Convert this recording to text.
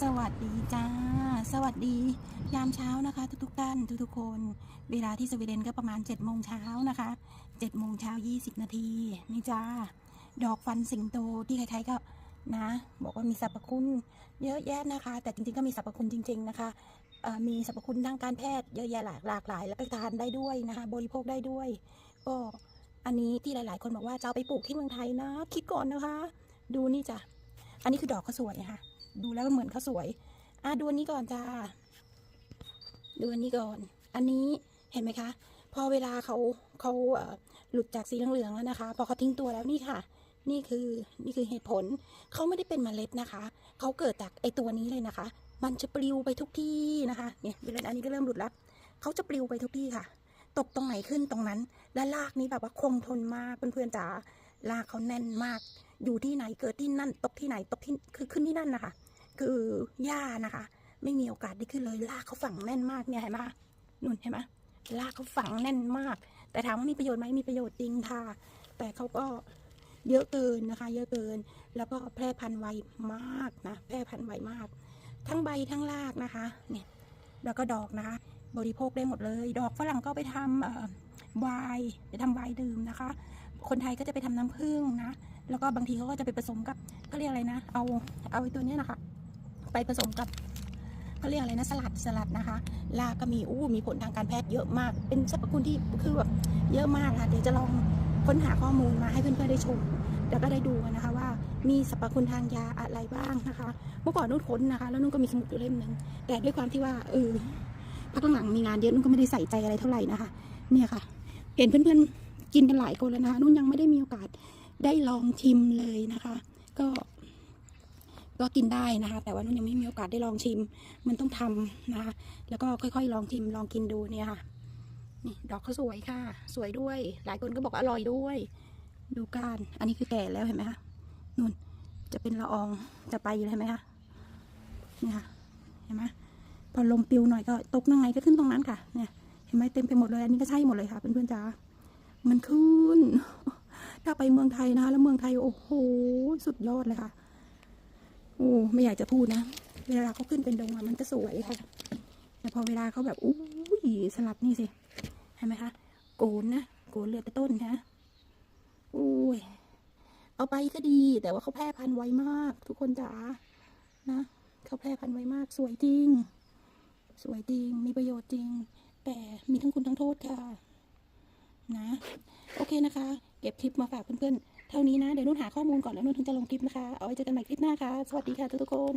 สวัสดีจ้า สวัสดี ยามเช้านะคะ ทุกๆท่านทุกๆคน เวลาที่สวีเดนก็ประมาณ7จ็ดโมงเช้านะคะ7จ็ดโมงเช้า20 นาทีนี่จ้า ดอกฟันสิงโตที่ใครๆก็นะ บอกว่ามีสรรพคุณเยอะแยะนะคะ แต่จริงๆก็มีสรรพคุณจริง ๆนะคะมีสรรพคุณทางการแพทย์เยอะแยะหลากหลากหลายแล้วก็ทานได้ด้วยนะคะ บริโภคได้ด้วย ก็อันนี้ที่หลายๆ คนบอกว่าจะเอาไปปลูกที่เมืองไทยนะ คิดก่อนนะคะ ดูนี่จ้ะอันนี้คือดอกเขาสวยค่ะ ดูแล้วเหมือนเขาสวย อะดูอันนี้ก่อนจ้า ดูอันนี้ก่อน อันนี้เห็นไหมคะ พอเวลาเขาเขาหลุดจากสีเหลืองๆแล้วนะคะ พอเขาทิ้งตัวแล้วนี่ค่ะ นี่คือนี่คือเหตุผล เขาไม่ได้เป็นเมล็ดนะคะ เขาเกิดจากไอตัวนี้เลยนะคะ มันจะปลิวไปทุกที่นะคะเนี่ยเวลาอันนี้ก็เริ่มหลุดแล้วเขาจะปลิวไปทุกที่ค่ะ ตกตรงไหนขึ้นตรงนั้น และรากนี้แบบว่าคงทนมากเพื่อนๆจ๋ารากเขาแน่นมาก อยู่ที่ไหนเกิดที่นั่น ตกที่ไหนตกที่คือขึ้นที่นั่นนะคะ คือ หญ้านะคะ ไม่มีโอกาสได้ขึ้นเลยรากเขาฝังแน่นมากเนี่ยเห็นไหมนุ่นเห็นไหมรากเขาฝังแน่นมาก แต่ถามว่ามีประโยชน์ไหมมีประโยชน์จริงค่ะ แต่เขาก็เยอะเกินนะคะ เยอะเกิน แล้วก็แพร่พันธุ์ไวมากนะแพร่พันธุ์ไวมาก ทั้งใบทั้งรากนะคะ เนี่ยแล้วก็ดอกนะคะ บริโภคได้หมดเลย ดอกฝรั่งก็ไปทำไวน์ไปทำไวน์ดื่มนะคะ คนไทยก็จะไปทำน้ำผึ้งนะ แล้วก็บางทีเขาก็จะไปผสมกับเขาเรียกอะไรนะ เอาเอาไอ้ตัวเนี้ยนะคะ ไปผสมกับเขาเรียกอะไรนะสลัดสลัดนะคะลาก็มีอู้มีผลทางการแพทย์เยอะมาก เป็นสรรพคุณที่คือแบบเยอะมากค่ะเดี๋ยวจะลองค้นหาข้อมูลมาให้เพื่อนๆได้ชมแล้วก็ได้ดูนะคะว่ามีสรรพคุณทางยาอะไรบ้างนะคะ เมื่อก่อนนุ่นค้นนะคะ แล้วนุ่นก็มีสมุดอยู่เล่มหนึ่งแต่ด้วยความที่ว่าเออพักหลังมีงานเยอะนุ่นก็ไม่ได้ใส่ใจอะไรเท่าไหร่นะคะ เนี่ยค่ะ เห็นเพื่อนๆกินกันหลายคนแล้วนะคะนุ่นยังไม่ได้มีโอกาสได้ลองชิมเลยนะคะ ก็ ก็กินได้นะคะ แต่ว่านุ่นยังไม่มีโอกาสได้ลองชิม มันต้องทำนะคะ แล้วก็ค่อยๆ ลองชิมลองกินดูเนี่ยค่ะ นี่ดอกเขาสวยค่ะ สวยด้วย หลายคนก็บอกอร่อยด้วย ดูการอันนี้คือแก่แล้วเห็นไหมคะนุ่นจะเป็นละอองจะไปอยู่แล้วเห็นไหมคะเนี่ยค่ะเห็นไหมพอลมปิวหน่อยก็ตกตรงไหนก็ขึ้นตรงนั้นค่ะ เนี่ยเห็นไหมเต็มไปหมดเลย อันนี้ก็ใช่หมดเลยค่ะเพื่อนๆจ้ามันขึ้น ถ้าไปเมืองไทยนะคะแล้วเมืองไทยโอ้โหสุดยอดเลยค่ะ โอ้ไม่อยากจะพูดนะ เวลาเขาขึ้นเป็นดงอะมันจะสวยค่ะแต่พอเวลาเขาแบบอู้ยสลัดนี่สิเห็นไหมคะโกนนะโกนเลือดต่ต้นนะโอ้ยเอาไปก็ดี แต่ว่าเขาแพร่พันธุ์ไวมาก ทุกคนจ๋านะเขาแพร่พันธุ์ไวมาก สวยจริง สวยจริง มีประโยชน์จริง แต่มีทั้งคุณทั้งโทษค่ะ นะ โอเคนะคะ เก็บคลิปมาฝากเพื่อนๆ ท่านี้นะ เดี๋ยวนุ่นหาข้อมูลก่อนแล้วนุ่นถึงจะลงคลิปนะคะ เอาไว้เจอกันใหม่คลิปหน้าค่ะ สวัสดีค่ะทุกทุกคน